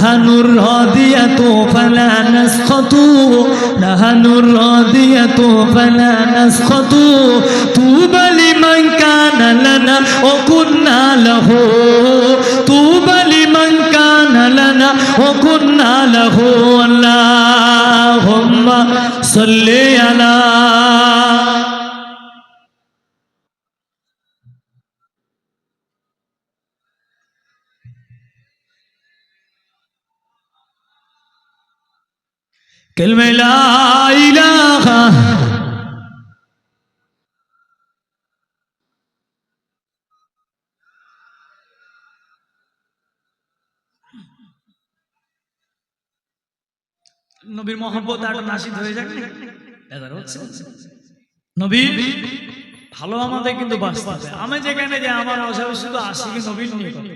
নাহানুর হদিয়া তো ফালা নাসখতু, নাহানুর হদিয়া তো ফালা নাসখতু, তুবা লিমান কানা লানা ও কুন্না লাহু, তুবা লিমান কানা লানা ও কুন্না লাহু, আল্লাহুম্মা সাল্লি আলা كلمة لا إله নবীর মহব্বত একটা নাসিদ হয়ে যাক এবার হচ্ছে নবী ভালো আমাদের কিন্তু বাঁচতে হবে আমি যেখানে যে আমার আশাবে শুধু আশিকে নবীর নিয়ে কথা।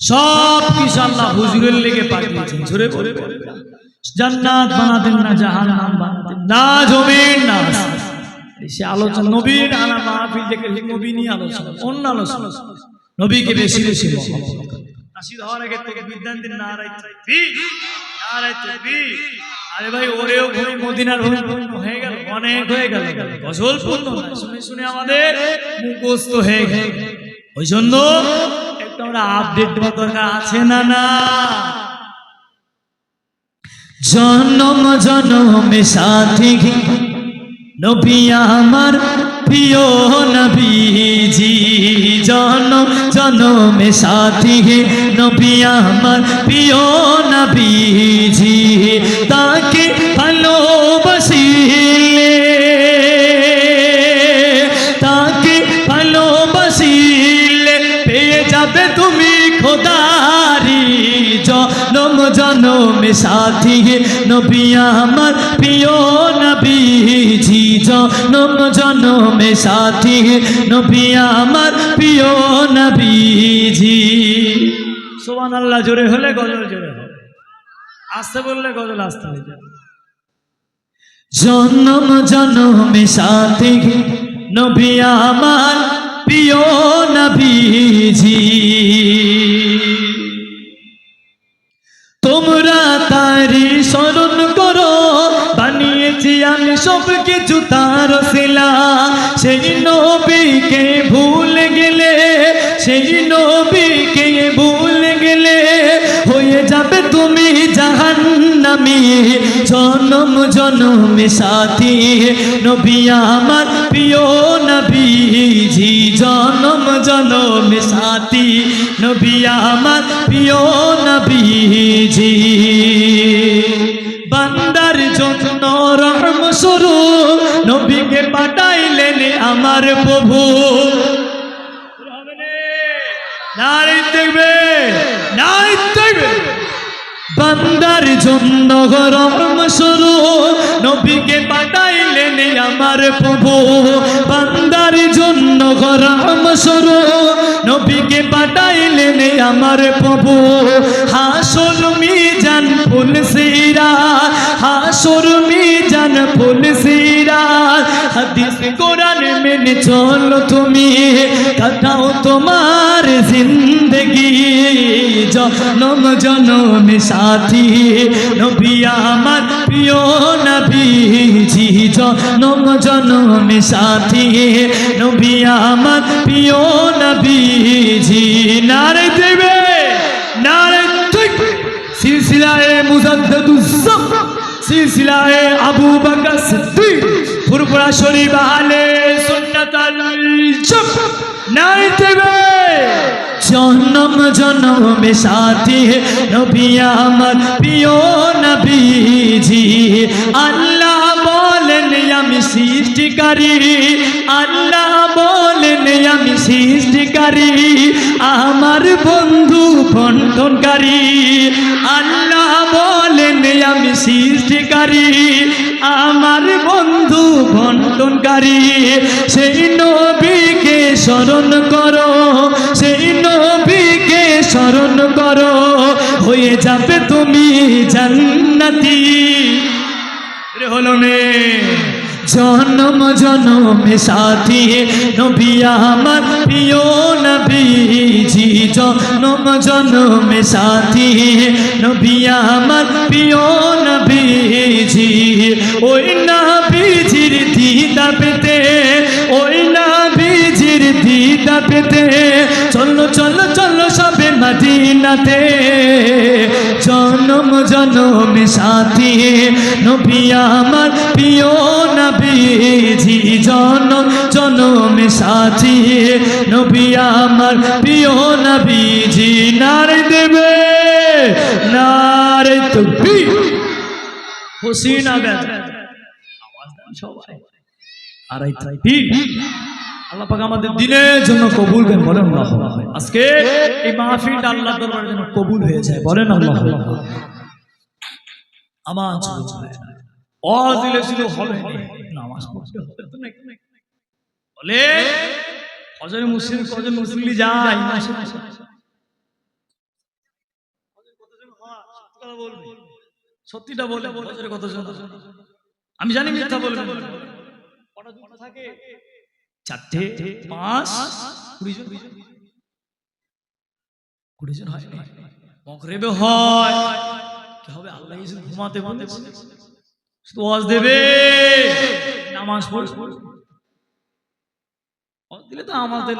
সব কিছু আল্লাহ হুজুরের লেগে পাঠিয়েছেন ঝরে পড়ে জান্নাত বানাতেন না, জাহান্নাম বানাতেন না, জমিন না সে আলোচনা, নবীর আনা মাহফিল থেকে নবী নিয়ে আলোচনা, অন্য আলোচনা নবীকে বেশি বেশি। নাসির হওয়ার আগে থেকে বিদ্যান দিন নারায় নারায়। আরে ভাই, ওরেও মদিনার হয়ে গেল, অনেক হয়ে। শুনে শুনে আমাদের ওই জন্য একটু আমরা আপডেট দেওয়ার দরকার আছে না না জনম, জনমে সাথী নবী আমার প্রিয় নবীজি, জনম, জনমে সাথী নবী আমার প্রিয় নবীজি, তাকে ভালোবাসিলে জনম সাথী নবী আমার প্রিয় নবীজি জনম জনমে সাথী নবী আমার প্রিয় নবীজি সোমান আল্লাহ জোরে হলে গজল জোরে হবে। আসতে বললে গজল আসতে হয়ে যাবে। জনম জনমে সাথী নবী আমার প্রিয় নবীজি তোমরা তারি স্মরণ করো। বানিয়েছি আমি সব কিছু তার শিলা। সেই নবীকে ভুল গেলে, সেই নবীকে ভুল গেলে হয়ে যাবে তুমি জাহান্নামী। জনম, জনমে সাথী, নবী আমার প্রিয় নবীজি। জনম, জনমে সাথী, নবী আমার প্রিয় নবীজি। বান্দার জন্য রহম স্বরূপ নবীকে পাঠাইলেন আমার প্রভু। বান্দার জন্য গরম শুরু। নবীকে পাঠাইলেন আমার প্রভু, বান্দার জন্য গরম সরু। নবীকে পাঠাইলেন আমার প্রভু। হাসল মিজান ফুল সিরা, হাসুর মিজান ফুল সিরা। হাদিস কোরআন মেনে চলো তুমি। কাটাও তোমার জিন্দগি। জনম জনম সাথী। নবী আমার প্রিয় নবীজি। জনম জনম সাথী। নবী আমার প্রিয় নবীজি। নারে দেবে নারে সিলসিলায়ে মুজাদ্দাদুস সিলসিলায়ে আবু বকর সিদ্দিক। ফুরফুরা শরীফ, আহলে সুন্নাত আল জব নারে দেবে জনম সাথী নবী আমার প্রিয় নবীজি। আল্লাহ বলেন, আমি সৃষ্টিকারী। আল্লাহ বলেন, আমি সৃষ্টিকারী। আমার বন্ধু বন্টনকারী আল্লাহ বলেন, আমি সৃষ্টিকারী। আমার বন্ধু বন্টনকারী, সেই নবীকে স্মরণ করো, সেই নবীকে স্মরণ করো, হয়ে যাবে তুমি জান্নাতি। হলো নে জনম, জনমে সাথী নবী আমার প্রিয় নবীজি জনম, জনমে সাথী নবী আমার প্রিয় নবীজি ওই নবীজির দিদা পেতে, ওই নবীজির দিদা পেতে। চলো চলো চলো সবে মদিনাতে জনম জনম সাথী। নবী আমার প্রিয় নবীজি, জনম জনম সাথী। নবী আমার প্রিয় নবীজি, নারে দেবে, নারে তুমি হুসিনা বেদ আওয়াজ দেন সবাই। আড়াই তাই আল্লাহ পাক আমাদের দিনের জন্য কবুল করেন বলেন আল্লাহ। আজকে এই মাহফিলটা আল্লাহ দরবারের জন্য কবুল হয়ে যায় বলেন আল্লাহ। আমার অজ দিলে শুধু হবে নামাজ পড়তে হবে তো নাকি? বলে হজরে মুসলিম কজন মুসলিম যায় মাসে মাসে। সত্যিটা বলে বছরে কতজন? আমি জানি মিথ্যা বলবে থাকে? চারটে, পাঁচ, কুড়ি জন। কুড়ি জন হয়। হয়। কি হবে? আল্লাহ ঘুমাতে শুধু ওয়াজ দেবে। নামাজ দিলে তো আমাদের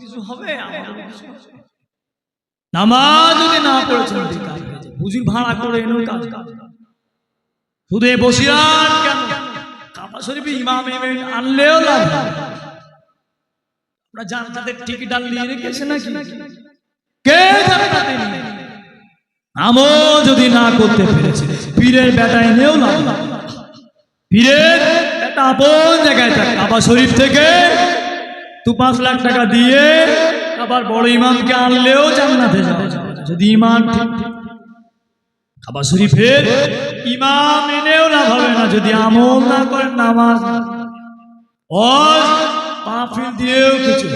কিছু হবে নামাজ যদি না যায়। হুজুর ভাড়া করে এনেও কাজ শুধু শরীফে ইমাম আনলেও লাভ। আমরা জান্নাতের টিকিট আনলিয়ে রেখেছে নাকি কে জান্নাতে নিয়ে আমও যদি না করতে পেরেছে, পীরের বেটা এনেও লাভ। পীরের একটা আপন জায়গায় থাকে কাবা শরীফ থেকে দু পাঁচ লাখ টাকা দিয়ে আবার বড় ইমামকে আনলেও জান্নাতে যাবে যদি ইমান ঠিক কাবা শরীফের ইমাম এনেও লাভ হবে না যদি আমল না করেন নামাজ। মাহফিল দিয়েও কিছু।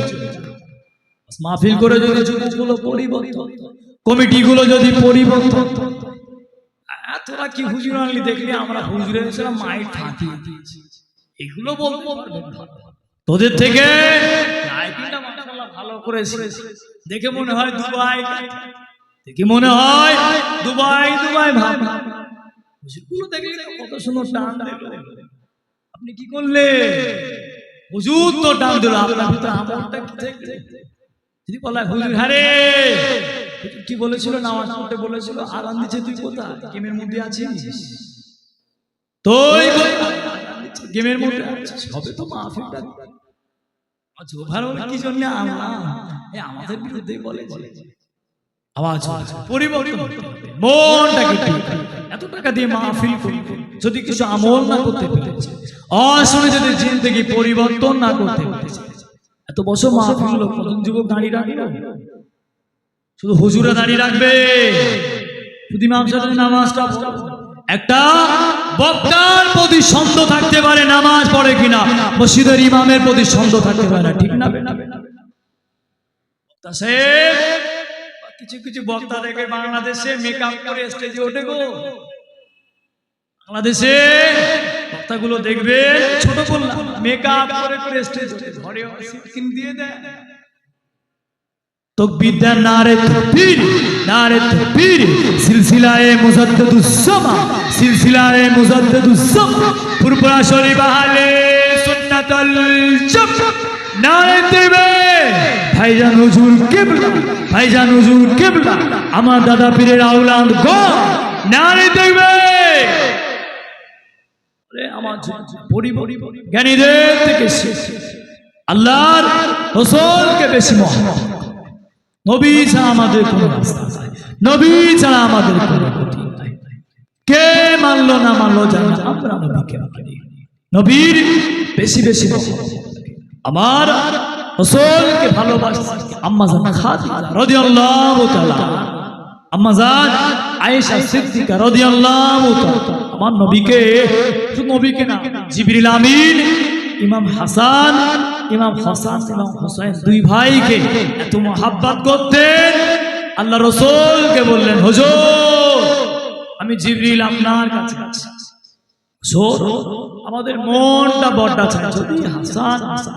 মাহফিল করে যদি যুবকগুলো পরিবর্তন কমিটিগুলো যদি পরিবর্তন তোরা কি হুজুর আনলি দেখলি আমরা হুজুরে এসেছিলাম মায়ের দিয়েছি। এগুলো বলব তোদের থেকে ভালো করেছে। দেখে মনে হয় দুবাই। দেখে মনে হয়? দুবাই দুবাই, ভাব হুজুরগুলো দেখলি কত সুন্দর টান আপনি কি করলে? হুজুর তো টান দিল, আপনার ভিতরে যদি বলা হুজুর হারে কি বলেছিল? নামাজ পড়তে বলেছিল। তুই কোথায়? মধ্যে আছিস? তুই গেমের মধ্যে তো কি জন্য এই আমাদের বিরুদ্ধে বলে বলে। আওয়াজ পরিবর্তন মনটাকে। এত টাকা দিয়ে মাহফিল করি যদি কিছু আমল না করতে পেরেছে অশুনে যদি জিন্দগি পরিবর্তন না করতে পেরেছে এত বছর মাহফিল হলো, কজন যুবক দাঁড়িয়ে রাখল। শুধু হুজুরা দাঁড়িয়ে রাখবে। শুধু ইমাম সাহেব নামাজটা একটা বক্তার প্রতি সন্দেহ থাকতে পারে নামাজ পড়ে কিনা। মসজিদের ইমামের প্রতি সন্দেহ থাকতে পারে না ঠিক না? বক্তা সাহেব, কিছু কিছু বক্তা দেখে বাংলাদেশে মেকআপ করে স্টেজে ওঠে গো। বাংলাদেশে বক্তাগুলো দেখবে ছোট করলাম মেকআপ করে করে স্টেজ ঘরে সিকিম দিয়ে দেয়। নারে তকবীর নারে তকবীর। সিলসিলায়ে সিলসিলায়ে শরীফ আহলে সুন্নাতুল জাম। নারে দেবে ভাইজান হুজুর কিবলা, ভাইজান হুজুর কিবলা, আমার দাদা পীরের আওলাদ গ, নারে দেখবে আমার জ্ঞানীদের থেকে আল্লাহর রসুলকে বেশি মহব্বত। নবী ছাড়া আমাদের কোনো রাস্তা নাই। নবী ছাড়া আমাদের কোনো নাই। কে মানলো না মানলো জানি আমরা নবীকে নবীর বেশি বেশি আমার রসুলকে ভালোবাসি। আম্মা জান খাদিজা রাদিয়াল্লাহু তাআলা আম্মা জান আয়েশা সিদ্দিকা রাদিয়াল্লাহু তাআলা আমার নবীকে, শুধু নবীকে না, জিবরিল আমিন, ইমাম হাসান ইমাম হাসান, ইমাম হোসেন দুই ভাইকে এত মহাব্বত করতেন। আল্লাহ রসুলকে বললেন, হুজুর, আমি জিবরিল আপনার কাছে আছি। আমাদের মনটা বড়টা চাই যদি হাসান হাসান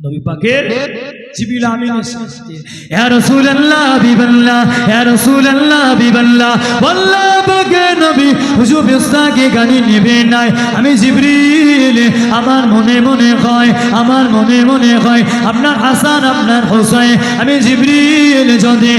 নবী পাকের জিবিল আমিন ইয়া রাসূলুল্লাহ হাবিবাল্লাহ ইয়া রাসূলুল্লাহ হাবিবাল্লাহ আল্লাহ পাকের নবী, হুজুর বিস্তাকে গানি নেবে নাই। আমি জিবরিল, আমার মনে মনে হয়, আমার মনে মনে হয়, আপনার হাসান, আপনার হোসেন আমি জিবরিল যদি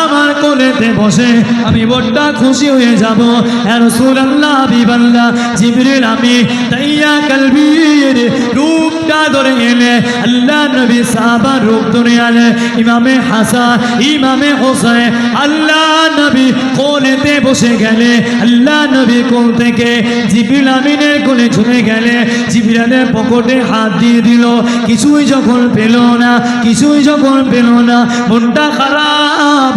আমার কোলেতে বসে, আমি বড্ডা খুশি হয়ে যাব। ইয়া রাসূলুল্লাহ, হাবিবাল্লাহ, জিবরিল, আমি তাইয়া কলবির রূপটা ধরে এলে আল্লাহ নবী সাহাবার রূপ ধরে আলে ইমামে হাসান, ইমামে হোসেন আল্লাহ নবী কোলেতে বসে গেলে আল্লাহ নবী কোল থেকে জিবিল আমিনের কোলে ঝুলে গেলে জিবিলালের পকেটে হাত দিয়ে দিল, কিছুই যখন পেল না, কিছুই যখন পেল না, মনটা খারাপ,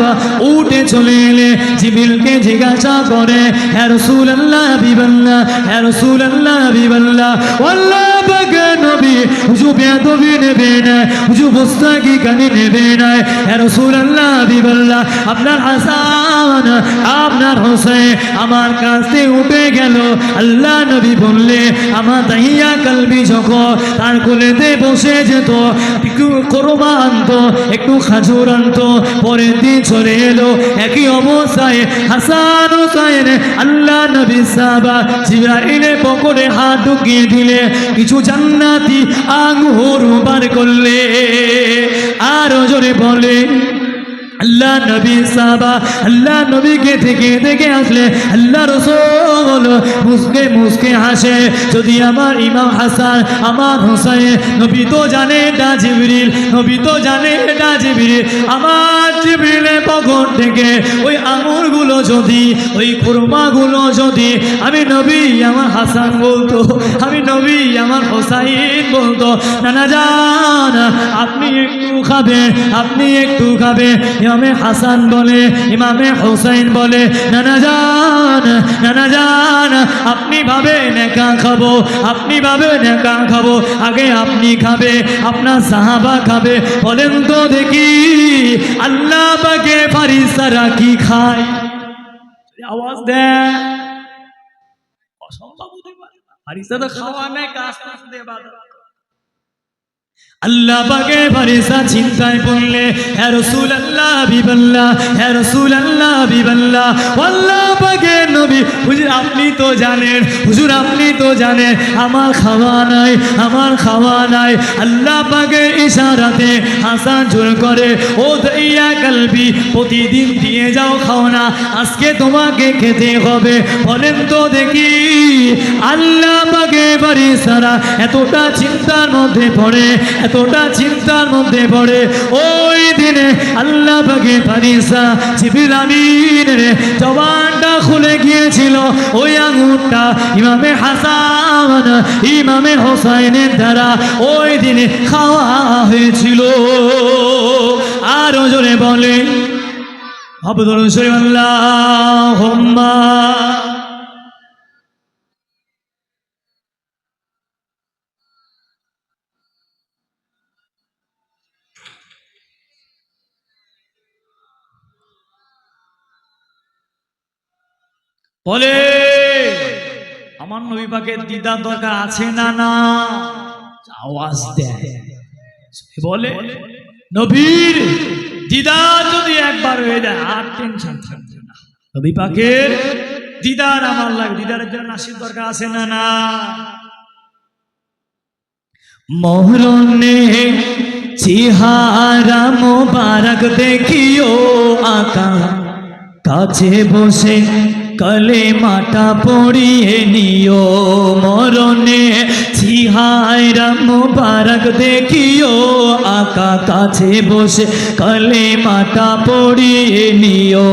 উঠে চলে এলে জিবিলকে জিজ্ঞাসা করে হ্যাঁ রসুল আল্লাহ বিবাল্লাহ হ্যাঁ রসুল আল্লাহ বিবাল্লাহ আল্লাহ নবী হুজু বেদবি নেবে না হুজু বস্তাকি কানি নেবে না হ্যাঁ রসুল আল্লাহ বিবাল্লাহ আপনার হাসান, আপনার হোসেন আমার কাছে উঠে গেল। আল্লাহ নবী বললে, আমার দাহিয়া কালবি যখন তার কোলেতে বসে যেত করবা আনতো, একটু খাজুর আনতো, পরের দিন চলে এলো। একই অবস্থায় হাসান হোসাইন আল্লাহ নবী সাহাবা জিব্রাইলের পকেটে হাত ঢুকিয়ে দিলে, কিছু জান্নাতি আঙ্গুর বার করলে। আরও জোরে বলে আল্লাহ নবী সাবা আল্লাহ নবীকে থেকে দেখে আসলে আল্লাহ রসুল মুসকে মুসকে হাসে। যদি আমার ইমাম হাসান, আমার হোসাইন, নবী তো জানে এটা জিবরিল, নবী তো জানে এটা জিবরিল, আমার জিবরিলের পকর থেকে ওই আঙুরগুলো যদি, ওই কুরমাগুলো যদি আমি নবী, আমার হাসান বলতো, আমি নবী, আমার হোসাইন বলতো, নানা জান, আপনি খাবেন আপনি একটু খাবেন ইমামে হাসান বলে, ইমামে হোসেন বলে, নানা জান নানা জান, আপনি ভাবেন একা খাব, আপনি ভাবেন একা খাব, আগে আপনি খাবে, আপনার সাহাবা খাবে। বলেন তো দেখি, আল্লাহ পাকে ফারিসারা কি খায়? আওয়াজ দেয়। অসম্ভব হতে পারে। ফারিসারা খাওয়া নেই, কাজ বাধা আল্লাহ পাকে ফারিসা চিন্তায় পড়লে হ্যাঁ রসুল আল্লাহ বিবাল্লাহ হ্যাঁ রসুল আল্লাহ বিবাল্লাহ আল্লাহ পাকে নবী, হুজুর আপনি তো জানেন, হুজুর আপনি তো জানেন, আমার খাওয়া নাই, আমার খাওয়া নাই, আল্লাহ পাকে ইশারাতে হাসান জোর করে, ও দইয়া কালবি, প্রতিদিন দিয়ে যাও, খাও না, আজকে তোমাকে খেতে হবে, বলেন তো দেখি, আল্লাহ পাকে বাড়ি সারা এতটা চিন্তার মধ্যে পড়ে এতটা চিন্তার মধ্যে পড়ে। ওই দিনে আল্লাহ পাকে ফারিসা জিবিল আমিনের জবানটা খুলে গিয়েছিল। ওই আঙুরটা ইমামে হাসান, ইমামে হোসাইনের দ্বারা ওই দিনে খাওয়া হয়েছিল। আরও জোরে বলে আব্দুল শরীফ আল্লাহ বলে, আমার নবী পাকের দিদার দরকার আছে না না? আওয়াজ দেয়। বলে, নবীর দিদার যদি একবার হয়ে যায়, আর টেনশন থাকবে না। নবী পাকের দিদার আমার লাগে, দিদারের জন্য নাসির দরকার আছে না না? মহরণে চেহারা মোবারক দেখিও আকা কাছে বসে কলে মাটা পড়িয়ে নিও, মরণে সিহায়রা মুবারক দেখিও, আকা কাছে বসে কলে মাটা পড়িয়ে নিও।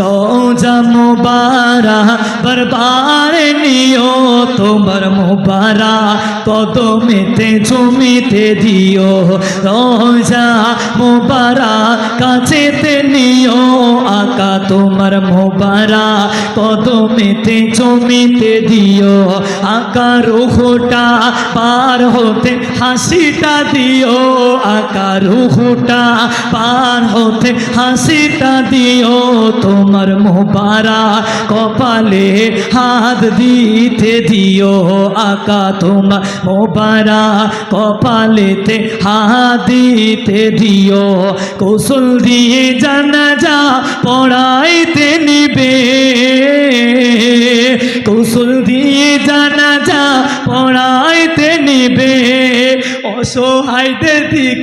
রোজা মুবারা বরবার নিও, তোমার মুবারা কদমেতে জমিতে দিও। রোজা মুবারা কাছেতে নিও তোমার মুবারা কদমেতে, জমিতে দিও। আকা রুহুটা পার হতে হাসিটা দিও। আকা রুহুটা পার হতে হাসিটা দিও। তোমার মোবারা কপালে হাত দিতে দিও। আকা তোমার মোবারা কপালেতে হাত দিতে দিও। কৌশল দিয়ে জানা যা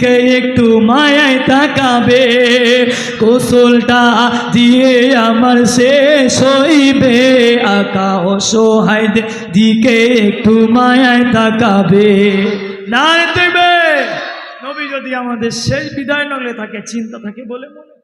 দিকে একটু মায়ায় তাকাবে, কৌশলটা দিয়ে আমার শেষ হইবে, আকা অসহায় দিকে একটু মায়ায় তাকাবে। না দেবে নবী যদি আমাদের শেষ বিদায় নগলে থাকে চিন্তা থাকে বলে মনে